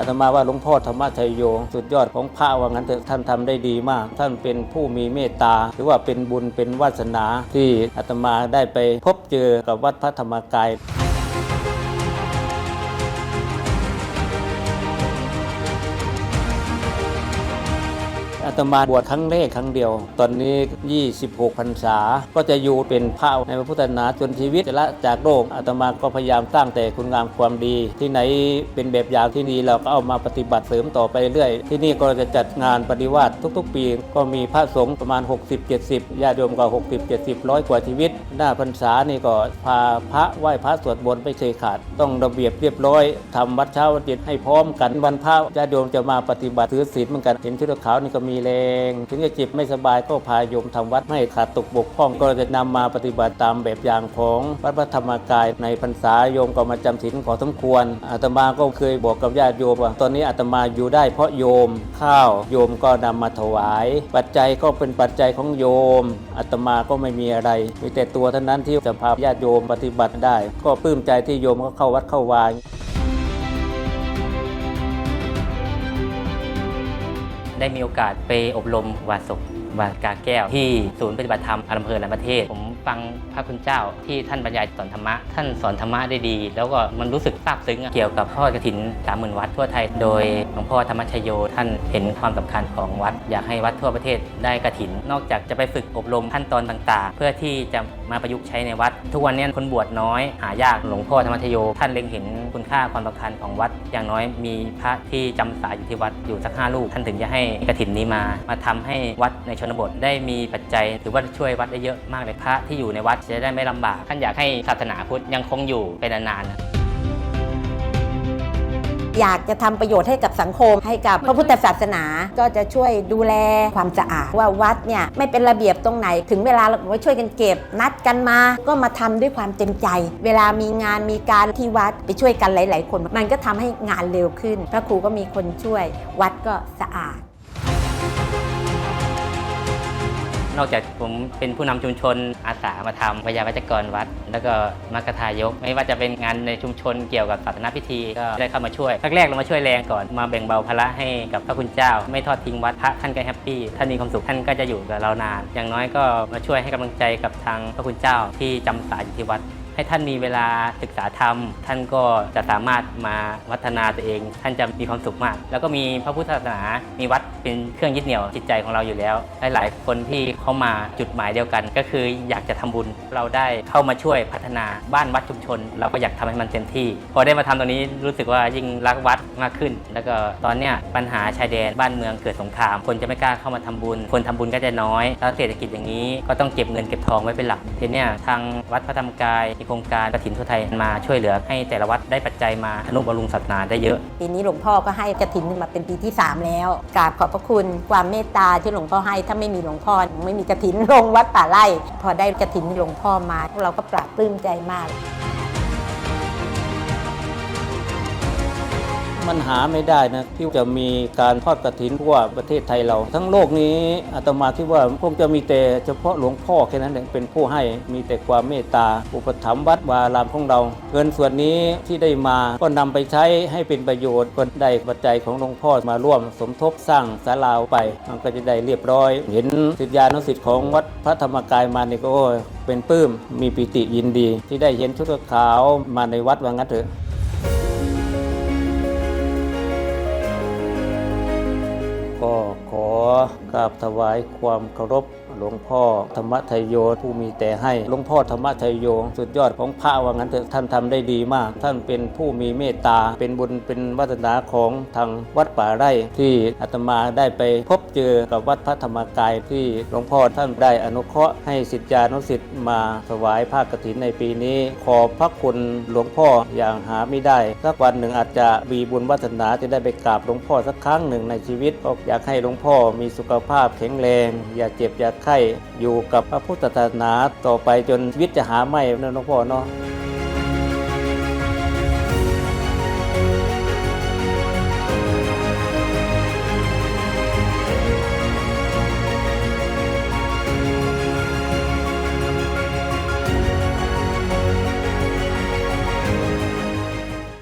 อาตมาว่าหลวงพ่อธรรมชัยโยสุดยอดของพระว่างั้นเถอะท่านทำได้ดีมาก ท่านเป็นผู้มีเมตตาหรือว่าเป็นบุญเป็นวาสนาที่อาตมาได้ไปพบเจอกับวัดพระธรรมกาย อาตมาบวชครั้งแรกครั้งเดียว ตอนนี้ 26พรรษา ก็จะอยู่เป็นพระในพระพุทธศาสนาจนชีวิตจะละจากโลกอาตมาก็พยายามสร้างแต่คุณงามความดี ที่ไหนเป็นแบบอย่างที่ดีเราก็เอามาปฏิบัติเสริมต่อไปเรื่อยที่นี่ก็จะจัดงานปฏิวัติทุก ๆ ปี ก็มีพระสงฆ์ประมาณ 60-70ญาติโยมก็60 70ร้อยกว่าชีวิต หน้าพรรษานี่ก็พาพระไหว้พระสวดมนต์ไม่เคยขาด ต้องระเบียบเรียบร้อยทำวัดเช้าวัดเย็นให้พร้อมกันวันพระญาติโยมจะมาปฏิบัติถือศีลเหมือนกันเห็นชุดขาวนี่ก็มีแรง ถึงจะจิตไม่สบายก็พาโยมทำวัดไม่ขาดตกบกพร่องก็จะนำมาปฏิบัติตามแบบอย่างของวัดพระธรรมกายในพรรษาโยมก็มาจำศีลขอสมควรอาตมาก็เคยบอกกับญาติโยมว่าตอนนี้อาตมาอยู่ได้เพราะโยมข้าวโยมก็นำมาถวาย ปัจจัยก็เป็นปัจจัยของโยมอาตมาก็ไม่มีอะไรมีแต่ตัวเท่านั้นที่จะพาญาติโยมปฏิบัติได้ ก็ปลื้มใจที่โยมก็เข้าวัดเข้าวา ได้มีโอกาสไปอบรมวาสกวากาแก้วที่ศูนย์ปฏิบัติธรรมอำเภอหลายประเทศ ผม ฟังพระคุณเจ้าที่ท่านบรรยายสอนธรรมะ ท่านสอนธรรมะได้ดี แล้วก็มันรู้สึกซาบซึ้งเกี่ยวกับทอดกระถินสามหมื่นวัดทั่วไทย โดยหลวงพ่อธรรมชโยท่านเห็นความสำคัญของวัด อยากให้วัดทั่วประเทศได้กระถิน นอกจากจะไปฝึกอบรมขั้นตอนต่าง ๆ เพื่อที่จะมาประยุกต์ใช้ในวัด ทุกวันนี้คนบวชน้อยหายากหลวงพ่อธรรมชโย ท่านเล็งเห็นคุณค่าความสำคัญของวัด อย่างน้อยมีพระที่จำสายอยู่ที่วัดอยู่สักห้าลูกท่านถึงจะให้กระถินนี้มา มาทำให้วัดในชนบทได้มีปัจจัย ถือว่าช่วยวัดได้เยอะมากเลยพระที่อยู่ในวัดจะได้ไม่ลำบากท่านอยากให้ศาสนาพุทธยังคงอยู่เป็นนานๆอยากจะทำประโยชน์ให้กับสังคม ให้กับพระพุทธศาสนา ก็จะช่วยดูแลความสะอาดว่าวัดเนี่ยไม่เป็นระเบียบตรงไหน ถึงเวลาเราช่วยกันเก็บ นัดกันมา ก็มาทำด้วยความเต็มใจ เวลามีงานมีการที่วัดไปช่วยกันหลาย ๆ คน มันก็ทำให้งานเร็วขึ้น พระครูก็มีคนช่วย วัดก็สะอาด นอกจากผมเป็นผู้นำชุมชนอาสามาทำวิยาวัจกรวัด แล้วก็มัคคทายก ไม่ว่าจะเป็นงานในชุมชนเกี่ยวกับศาสนาพิธีก็ได้เข้ามาช่วยแรกๆเรามาช่วยแรงก่อนมาแบ่งเบาภาระให้กับพระคุณเจ้า ไม่ทอดทิ้งวัดพระท่านก็แฮปปี้ท่านมีความสุขท่านก็จะอยู่กับเรานาน อย่างน้อยก็มาช่วยให้กำลังใจกับทางพระคุณเจ้าที่จำสายอยู่ที่วัด ให้ท่านมีเวลาศึกษาธรรม ท่านก็จะสามารถมาวัฒนาตัวเอง ท่านจะมีความสุขมาก แล้วก็มีพระพุทธศาสนา มีวัดเป็นเครื่องยึดเหนี่ยวจิตใจของเราอยู่แล้ว หลาย ๆ คนที่เข้ามาจุดหมายเดียวกัน ก็คืออยากจะทำบุญ เราได้เข้ามาช่วยพัฒนาบ้านวัดชุมชน เราก็อยากทำให้มันเต็มที่ พอได้มาทำตรงนี้รู้สึกว่ายิ่งรักวัดมากขึ้น แล้วก็ตอนเนี้ยปัญหาชายแดนบ้านเมืองเกิดสงคราม คนจะไม่กล้าเข้ามาทำบุญ คนทำบุญก็จะน้อย แล้วเศรษฐกิจอย่างนี้ก็ต้องเก็บเงินเก็บทองไว้เป็นหลักทีเนี้ยทางวัดพระธรรมกายมีครงการกระถินทั่วไทยมาช่วยเหลือให้แต่ละวัดได้ปัจจัยมาอนุบำรุงศาสนาได้เยอะ ปีนี้หลวงพ่อก็ให้กระถินมาเป็นปีที่ 3 แล้วกราบขอบพระคุณความเมตตาที่หลวงพ่อให้ถ้าไม่มีหลวงพ่อไม่มีกระถินลงวัดป่าไร่พอได้กระถินหลวงพ่อมาเราก็ปราบปลื้มใจมาก มันหาไม่ได้นะที่จะมีการทอดกระถินทั่วประเทศไทยเรา ทั้งโลกนี้อาตมาคิดว่าคงจะมีแต่เฉพาะหลวงพ่อแค่นั้นเองเป็นผู้ให้มีแต่ความเมตตา อุปถัมภ์วัดวารามของเรา เงินส่วนนี้ที่ได้มาก็นำไปใช้ให้เป็นประโยชน์ก็ได้ปัจจัยของหลวงพ่อมาร่วมสมทบสร้างศาลาไปมันก็จะได้เรียบร้อย เห็นศิษยานุศิษย์ของวัดพระธรรมกายมานี่ก็เป็นปลื้มมีปิติยินดี ที่ได้เห็นชุดขาวมาในวัดว่างั้นเถอะ กราบถวายความเคารพหลวงพ่อธรรมทยโยผู้มีแต่ให้หลวงพ่อธรรมทยโยสุดยอดของพระว่างั้นเถอะท่านทำได้ดีมาก ท่านเป็นผู้มีเมตตา เป็นบุญเป็นวาสนาของทางวัดป่าไร่ที่อาตมาได้ไปพบเจอกับวัดพระธรรมกายที่หลวงพ่อท่านได้อนุเคราะห์ให้สิทธิานุสิทธิ์มาถวายผ้ากฐินในปีนี้ ขอบพระคุณหลวงพ่ออย่างหาไม่ได้สักวันหนึ่งอาจจะมีบุญวาสนาจะได้ไปกราบหลวงพ่อสักครั้งหนึ่งในชีวิตก็อยากให้หลวงพ่อมีสุขภาพแข็งแรง อย่าเจ็บอย่าไข้อยู่กับพระพุทธศาสนาต่อไปจนชีวิตจะหาไม่นะหลวงพ่อเนาะ